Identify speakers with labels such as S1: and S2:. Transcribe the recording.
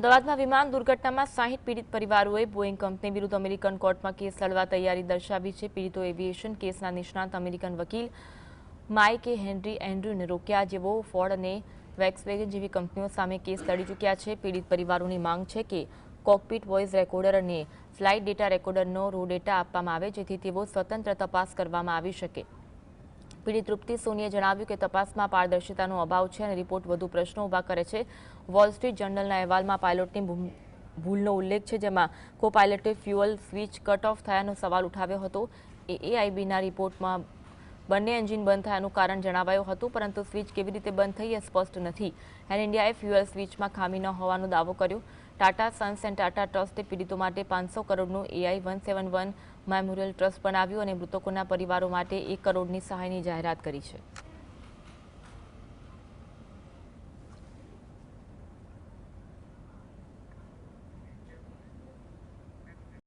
S1: અમદાવાદમાં વિમાન દુર્ઘટનામાં સાહીઠ પીડિત પરિવારોએ બોઈંગ કંપની વિરુદ્ધ અમેરિકન કોર્ટમાં કેસ લડવા તૈયારી દર્શાવી છે. પીડિતો એવિએશન કેસના નિષ્ણાંત અમેરિકન વકીલ માઇકે હેનરી એન્ડ્રુને રોક્યા, જેઓ ફોર્ડ અને વેક્સવેગન જેવી કંપનીઓ સામે કેસ લડી ચૂક્યા છે. પીડિત પરિવારોની માંગ છે કે કોકપીટ વોઇસ રેકોર્ડર અને ફ્લાઇટ ડેટા રેકોર્ડરનો રો ડેટા આપવામાં આવે, જેથી તેઓ સ્વતંત્ર તપાસ કરવામાં આવી શકે. પીડિત તૃપ્તિ સોનીએ જણાવ્યું કે તપાસમાં પારદર્શિતાનો અભાવ છે અને રિપોર્ટ વધુ પ્રશ્નો ઊભા કરે છે. વોલ સ્ટ્રીટ જર્નલના અહેવાલમાં પાયલોટની ભૂલનો ઉલ્લેખ છે, જેમાં કો પાયલટે ફ્યુઅલ સ્વિચ કટ ઓફ થયાનો સવાલ ઉઠાવ્યો હતો. એઆઈબીના રિપોર્ટમાં બંને એન્જિન બંધ થયાનું કારણ જણાવાયું હતું, પરંતુ સ્વિચ કેવી રીતે બંધ થઈ એ સ્પષ્ટ નથી. એર ઇન્ડિયાએ ફ્યુઅલ સ્વિચમાં ખામી ન હોવાનો દાવો કર્યો. ટાટા સન્સ એન્ડ ટાટા ટ્રસ્ટે પીડિતો માટે પાંચસો કરોડનું AI one seven one memorial trust બનાવ્યું અને મૃતકોના પરિવારો માટે એક કરોડની સહાયની જાહેરાત કરી છે.